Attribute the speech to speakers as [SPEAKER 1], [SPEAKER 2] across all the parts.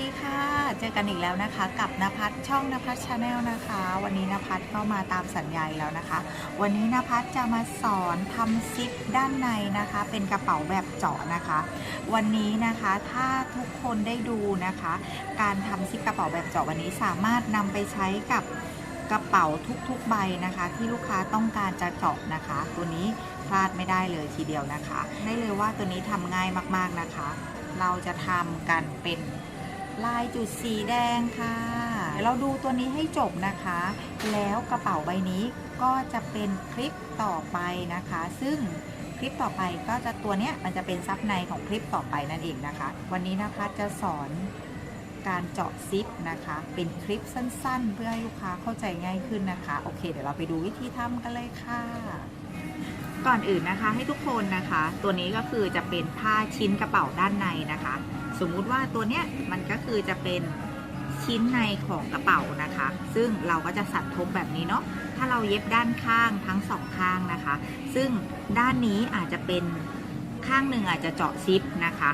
[SPEAKER 1] ดีค่ะ เจอกันอีกแล้วนะคะ กับนภัสช่องนภัสชาแนลนะคะ วันนี้นภัสก็มาตามสัญญาแล้วนะคะ วันนี้นภัสจะมาสอนทำซิปด้านในนะคะ เป็นกระเป๋าแบบเจาะนะคะ วันนี้นะคะถ้าทุกคนได้ดูนะคะ การทำซิปกระเป๋าแบบเจาะวันนี้สามารถนำไปใช้กับกระเป๋าทุกๆใบนะคะ ที่ลูกค้าต้องการจะเจาะนะคะ ตัวนี้พลาดไม่ได้เลยทีเดียวนะคะ ได้เลยว่าตัวนี้ทำง่ายมากๆนะคะ เราจะทำกันเป็น ลายจุดสีแดงค่ะ เดี๋ยวเราดูตัวนี้ให้จบนะคะ แล้วกระเป๋าใบนี้ก็จะเป็นคลิปต่อไปนะคะ ซึ่งคลิปต่อไปก็จะตัวเนี้ยมันจะเป็นซับในของคลิปต่อไปนั่นเองนะคะ วันนี้นะคะจะสอนการเจาะซิปนะคะ เป็นคลิปสั้นๆ เพื่อให้ลูกค้าเข้าใจง่ายขึ้นนะคะ โอเค เดี๋ยวเราไปดูวิธีทำกันเลยค่ะ ก่อนอื่นนะคะให้ทุกคนนะคะ ตัวนี้ก็คือจะเป็นผ้าชิ้นกระเป๋าด้านในนะคะ สมมุติว่าตัวเนี้ยมันก็คือจะเป็นชิ้นในของกระเป๋านะคะ ซึ่งเราก็จะสัดทบแบบนี้เนาะ ถ้าเราเย็บด้านข้างทั้งสองข้างนะคะ ซึ่งด้านนี้อาจจะเป็นข้างหนึ่งอาจจะเจาะซิปนะคะ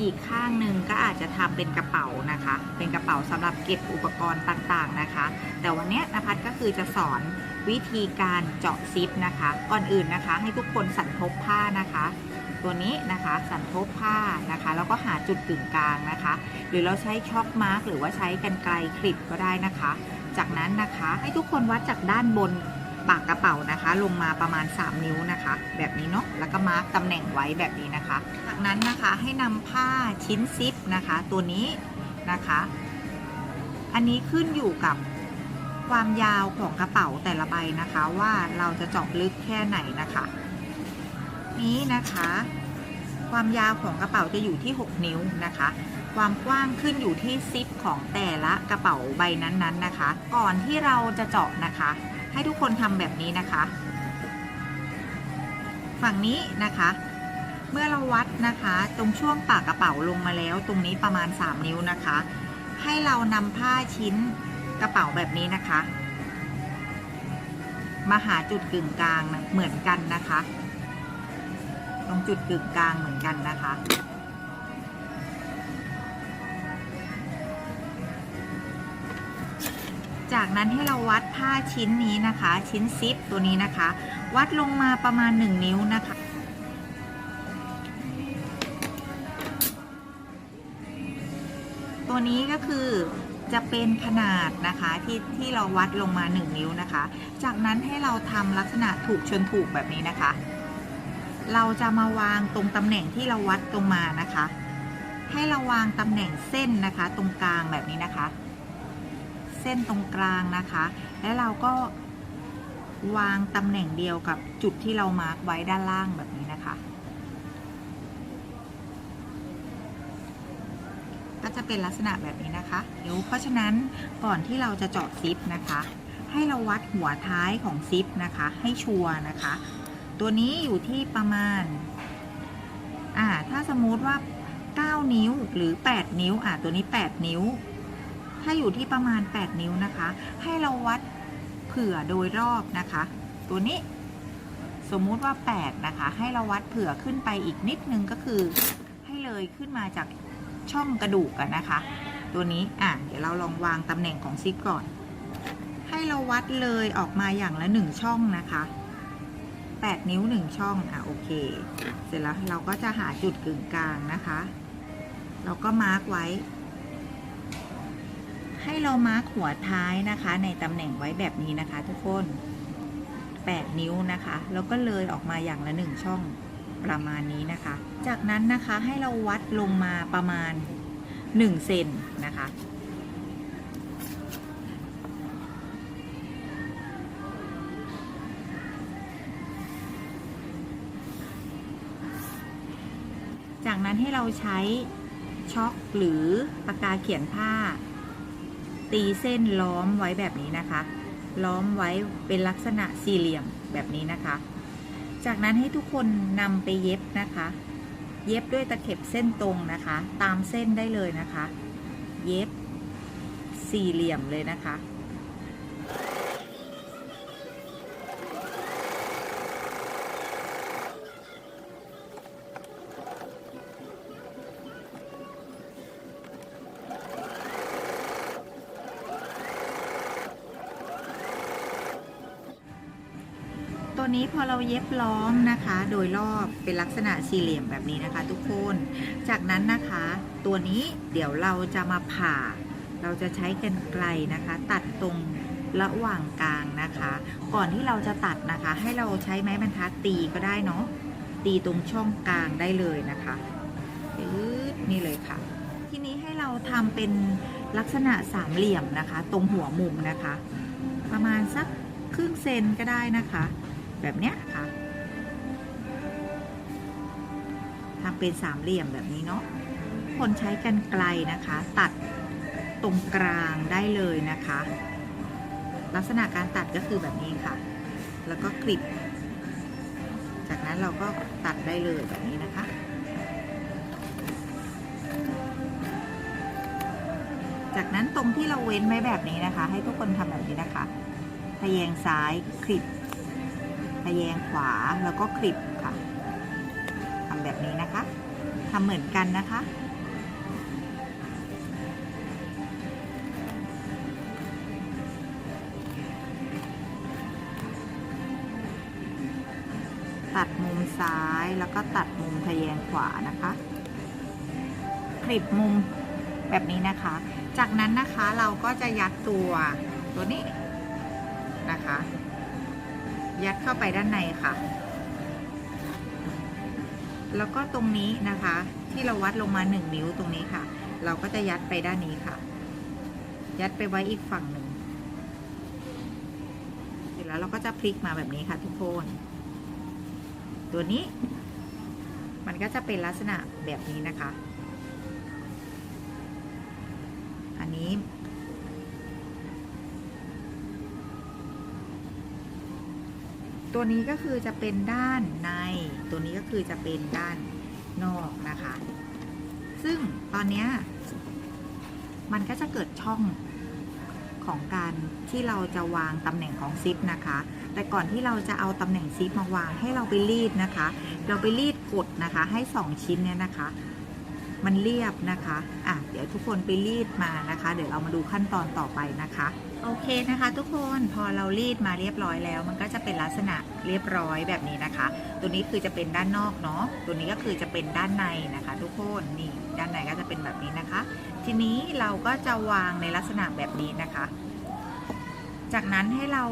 [SPEAKER 1] อีกข้างหนึ่งก็อาจจะทำเป็นกระเป๋านะคะ เป็นกระเป๋าสำหรับเก็บอุปกรณ์ต่างๆนะคะ แต่วันเนี้ยนภัสก็คือจะสอนวิธีการเจาะซิปนะคะ ก่อนอื่นนะคะ ให้ทุกคนสันทบผ้านะคะ ตัวนี้นะคะ สันทบผ้านะคะ แล้วก็หาจุดกึ่งกลางนะคะ หรือเราใช้ช็อคมาร์กหรือว่าใช้กันไกลคลิปก็ได้นะคะ จากนั้นนะคะให้ทุกคนวัดจากด้านบนปากกระเป๋านะคะ ลงมาประมาณ 3 นิ้วนะคะ แบบนี้เนาะแล้วก็มาร์กตำแหน่งไว้แบบนี้นะคะ จากนั้นนะคะให้นำผ้าชิ้นซิปนะคะ ตัวนี้นะคะ อันนี้ขึ้นอยู่กับความยาวของกระเป๋าแต่ละใบนะคะ ว่าเราจะเจาะลึกแค่ไหนนะคะ นี้นะคะ ความยาวของกระเป๋าจะอยู่ที่ 6 นิ้วนะคะ ความกว้างขึ้นอยู่ที่ซิปของแต่ละกระเป๋าใบนั้นๆนนะคะ ก่อนที่เราจะเจาะนะคะ ให้ทุกคนทำแบบนี้นะคะ ฝั่งนี้นะคะเมื่อเราวัดนะคะ ตรงช่วงปากกระเป๋าลงมาแล้ว ตรงนี้ประมาณ 3 นิ้วนะคะ ให้เรานำผ้าชิ้นกระเป๋าแบบนี้นะคะ มาหาจุดกึ่งกลางเหมือนกันนะคะ รงจุดกึ่งกลางเหมือนกันนะคะ จากนั้นให้เราวัดผ้าชิ้นนี้นะคะ ชิ้นซิปตัวนี้นะคะ วัดลงมาประมาณ 1 นิ้วนะคะตัวนี้ก็คือจะเป็นขนาดนะคะที่ที่เราวัดลงมา 1 นิ้วนะคะ จากนั้นให้เราทำลักษณะถูกชนถูกแบบนี้นะคะ เราจะมาวางตรงตำแหน่งที่เราวัดตรงมานะคะ ให้เราวางตำแหน่งเส้นนะคะ ตรงกลางแบบนี้นะคะ เส้นตรงกลางนะคะ แล้วเราก็วางตำแหน่งเดียวกับจุดที่เรามาร์กไว้ด้านล่างแบบนี้นะคะ ก็จะเป็นลักษณะแบบนี้นะคะ เดี๋ยวเพราะฉะนั้นก่อนที่เราจะเจาะซิปนะคะ ให้เราวัดหัวท้ายของซิปนะคะ ให้ชัวร์นะคะ ตัวนี้อยู่ที่ประมาณ อ่า ถ้าสมมุติว่า 9 นิ้วหรือ 8 นิ้ว อ่าตัวนี้ 8 นิ้ว ถ้าอยู่ที่ประมาณ 8 นิ้วนะคะ ให้เราวัดเผื่อโดยรอบนะคะ ตัวนี้สมมุติว่า 8 นะคะ ให้เราวัดเผื่อขึ้นไปอีกนิดนึงก็คือ ให้เลยขึ้นมาจากช่องกระดูกกันนะคะ ตัวนี้ อะ เดี๋ยวเราลองวางตำแหน่งของซิปก่อน ให้เราวัดเลยออกมาอย่างละ1ช่องนะคะ 8 นิ้ว 1 ช่อง อะ โอเค เสร็จแล้วเราก็จะหาจุดกึ่งกลางนะคะ เราก็มาร์กไว้ ให้เรามาร์กหัวท้ายนะคะ ในตำแหน่งไว้แบบนี้นะคะ ทุกคน 8 นิ้วนะคะ แล้วก็เลยออกมาอย่างละ 1 ช่องประมาณนี้นะคะ จากนั้นนะคะให้เราวัดลงมาประมาณ 1 เซนนะคะ จากนั้นให้เราใช้ช็อคหรือปากกาเขียนผ้า ตีเส้นล้อมไว้แบบนี้นะคะ ล้อมไว้เป็นลักษณะสี่เหลี่ยมแบบนี้นะคะ จากนั้นให้ทุกคนนำไปเย็บนะคะ เย็บด้วยตะเข็บเส้นตรงนะคะ ตามเส้นได้เลยนะคะ เย็บสี่เหลี่ยมเลยนะคะ ตัวนี้พอเราเย็บล้อมนะคะ โดยรอบเป็นลักษณะสี่เหลี่ยมแบบนี้นะคะ ทุกคน จากนั้นนะคะ ตัวนี้เดี๋ยวเราจะมาผ่า เราจะใช้กรรไกรนะคะ ตัดตรงระหว่างกลางนะคะ ก่อนที่เราจะตัดนะคะ ให้เราใช้ไม้บรรทัดตีก็ได้เนาะตีตรงช่องกลางได้เลยนะคะนี่เลยค่ะ ทีนี้ให้เราทำเป็นลักษณะสามเหลี่ยมนะคะ ตรงหัวมุมนะคะ ประมาณสักครึ่งเซนก็ได้นะคะ แบบเนี้ยค่ะทำเป็นสามเหลี่ยมแบบนี้เนาะคนใช้กันไกลนะคะ ตัดตรงกลางได้เลยนะคะ ลักษณะการตัดก็คือแบบนี้ค่ะ แล้วก็กริบจากนั้นเราก็ตัดได้เลยแบบนี้นะคะจากนั้นตรงที่เราเว้นไว้แบบนี้นะคะ ให้ทุกคนทำแบบนี้นะคะทะแยงซ้ายคลิป ทะแยงขวาแล้วก็คลิปค่ะทำแบบนี้นะคะทำเหมือนกันนะคะตัดมุมซ้ายแล้วก็ตัดมุมทะแยงขวานะคะ คลิปมุมแบบนี้นะคะ จากนั้นนะคะเราก็จะยัดตัวตัวนี้นะคะ ยัดเข้าไปด้านในค่ะ แล้วก็ตรงนี้นะคะ ที่เราวัดลงมาหนึ่งนิ้วตรงนี้ค่ะ เราก็จะยัดไปด้านนี้ค่ะ ยัดไปไว้อีกฝั่งหนึ่งเสร็จแล้วเราก็จะพลิกมาแบบนี้ค่ะทุกคนตัวนี้ มันก็จะเป็นลักษณะแบบนี้นะคะ อันนี้ ตัวนี้ก็คือจะเป็นด้านใน ตัวนี้ก็คือจะเป็นด้านนอกนะคะ ซึ่งตอนนี้มันก็จะเกิดช่องของการที่เราจะวางตำแหน่งของซิปนะคะ แต่ก่อนที่เราจะเอาตำแหน่งซิปมาวางให้เราไปรีดนะคะ เราไปรีดกดนะคะให้ 2 ชิ้นเนี่ยนะคะ มันเรียบนะคะ อะ เดี๋ยวทุกคนไปรีดมานะคะ เดี๋ยวเรามาดูขั้นตอนต่อไปนะคะ โอเคนะคะ ทุกคนพอเรารีดมาเรียบร้อยแล้ว มันก็จะเป็นลักษณะเรียบร้อยแบบนี้นะคะ ตัวนี้คือจะเป็นด้านนอกเนาะตัวนี้ก็คือจะเป็นด้านในนะคะ ทุกคนนี่ด้านในก็จะเป็นแบบนี้นะคะ ทีนี้เราก็จะวางในลักษณะแบบนี้นะคะ จากนั้นให้เรา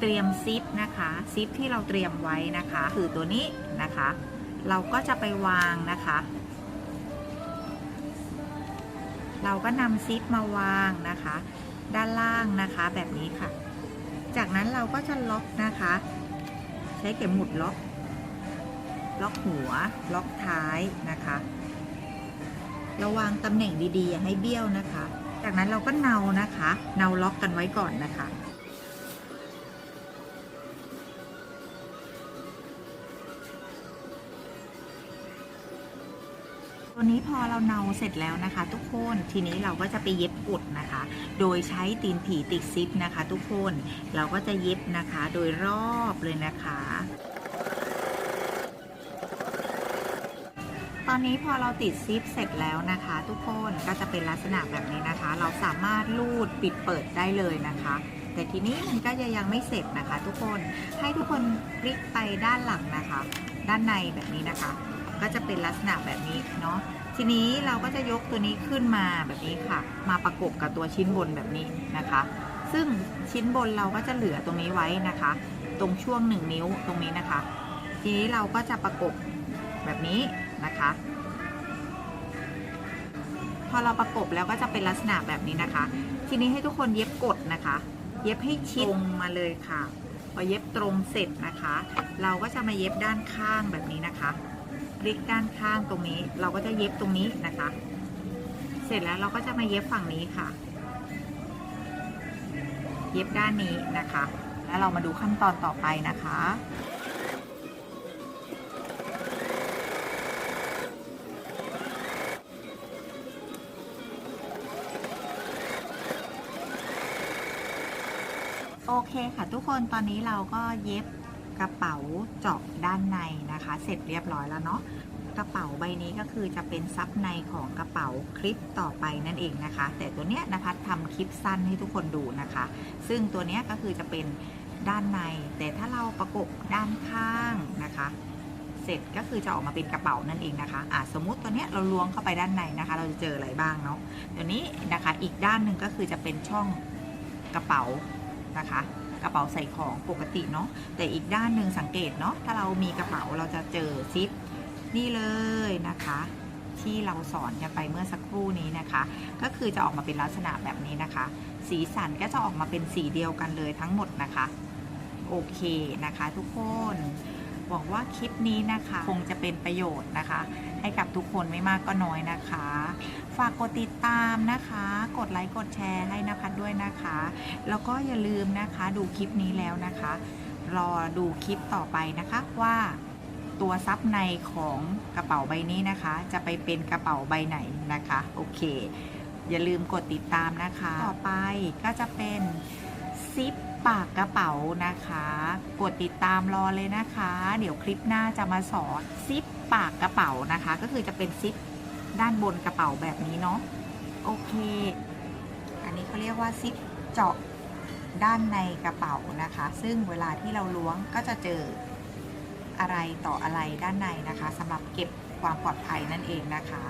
[SPEAKER 1] เตรียมซิปนะคะซิปที่เราเตรียมไว้นะคะ คือตัวนี้นะคะ เราก็จะไปวางนะคะ เราก็นำซิปมาวางนะคะ ด้านล่างนะคะแบบนี้ค่ะ จากนั้นเราก็จะล็อกนะคะ ใช้เข็มหมุดล็อก ล็อกหัว ล็อกท้ายนะคะ ระวังตำแหน่งดีๆ อย่าให้เบี้ยวนะคะ จากนั้นเราก็เนานะคะ เนาล็อกกันไว้ก่อนนะคะ ตัวนี้พอเราเนาเสร็จแล้วนะคะ ทุกคนทีนี้เราก็จะไปเย็บกดนะคะ โดยใช้ตีนผีติดซิปนะคะ ทุกคนเราก็จะเย็บนะคะโดยรอบเลยนะคะตอนนี้พอเราติดซิปเสร็จแล้วนะคะ ทุกคนก็จะเป็นลักษณะแบบนี้นะคะ เราสามารถลูดปิดเปิดได้เลยนะคะ แต่ทีนี้มันก็จะยังไม่เสร็จนะคะ ทุกคนให้ทุกคนพลิกไปด้านหลังนะคะ ด้านในแบบนี้นะคะ ก็จะเป็นลักษณะแบบนี้เนาะทีนี้เราก็จะยกตัวนี้ขึ้นมาแบบนี้ค่ะ มาประกบกับตัวชิ้นบนแบบนี้นะคะ ซึ่งชิ้นบนเราก็จะเหลือตรงนี้ไว้นะคะ ตรงช่วงหนึ่งนิ้วตรงนี้นะคะ ทีนี้เราก็จะประกบแบบนี้นะคะ พอเราประกบแล้วก็จะเป็นลักษณะแบบนี้นะคะ ทีนี้ให้ทุกคนเย็บกดนะคะ เย็บให้ชิดตรงมาเลยค่ะ พอเย็บตรงเสร็จนะคะ เราก็จะมาเย็บด้านข้างแบบนี้นะคะ ลิกด้านข้างตรงนี้ เราก็จะเย็บตรงนี้นะคะ เสร็จแล้วเราก็จะมาเย็บฝั่งนี้ค่ะ เย็บด้านนี้นะคะ แล้วเรามาดูขั้นตอนต่อไปนะคะโอเคค่ะทุกคนตอนนี้เราก็เย็บ กระเป๋าเจาะด้านในนะคะ เสร็จเรียบร้อยแล้วเนาะกระเป๋าใบนี้ก็คือจะเป็นซับในของกระเป๋าคลิปต่อไปนั่นเองนะคะ แต่ตัวเนี้ยนภัสทำคลิปสั้นให้ทุกคนดูนะคะ ซึ่งตัวเนี้ยก็คือจะเป็นด้านใน แต่ถ้าเราประกบด้านข้างนะคะ เสร็จก็คือจะออกมาเป็นกระเป๋านั่นเองนะคะอะสมมุติตัวเนี้ยเราล้วงเข้าไปด้านในนะคะ เราจะเจออะไรบ้างเนาะเดี๋ยวนี้นะคะอีกด้านหนึ่งก็คือจะเป็นช่องกระเป๋านะคะ ระเป๋าใส่ของปกติเนาะแต่อีกด้านหนึ่งสังเกตเนาะถ้าเรามีกระเป๋าเราจะเจอซิปนี่เลยนะคะ ที่เราสอนกันไปเมื่อสักครู่นี้นะคะ ก็คือจะออกมาเป็นลักษณะแบบนี้นะคะ สีสันก็จะออกมาเป็นสีเดียวกันเลยทั้งหมดนะคะ โอเคนะคะทุกคน หวังว่าคลิปนี้นะคะ คงจะเป็นประโยชน์นะคะ ให้กับทุกคนไม่มากก็น้อยนะคะ ฝากกดติดตามนะคะ กดไลค์กดแชร์ให้นภัสด้วยนะคะ แล้วก็อย่าลืมนะคะดูคลิปนี้แล้วนะคะ รอดูคลิปต่อไปนะคะว่าตัวซับในของกระเป๋าใบนี้นะคะ จะไปเป็นกระเป๋าใบไหนนะคะ โอเค อย่าลืมกดติดตามนะคะ ต่อไปก็จะเป็นซิป ปากกระเป๋านะคะ กดติดตามรอเลยนะคะ เดี๋ยวคลิปหน้าจะมาสอนซิปปากกระเป๋านะคะ ก็คือจะเป็นซิปด้านบนกระเป๋าแบบนี้เนาะโอเค อันนี้เขาเรียกว่าซิปเจาะด้านในกระเป๋านะคะ ซึ่งเวลาที่เราล้วงก็จะเจออะไรต่ออะไรด้านในนะคะสำหรับเก็บความปลอดภัยนั่นเองนะคะ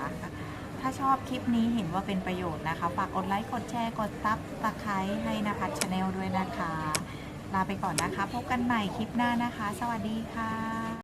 [SPEAKER 1] ถ้าชอบคลิปนี้เห็นว่าเป็นประโยชน์นะคะ ฝากกดไลค์กดแชร์กดซับสไครต์ให้นภัสชาแนลด้วยนะคะ ลาไปก่อนนะคะ พบกันใหม่คลิปหน้านะคะ สวัสดีค่ะ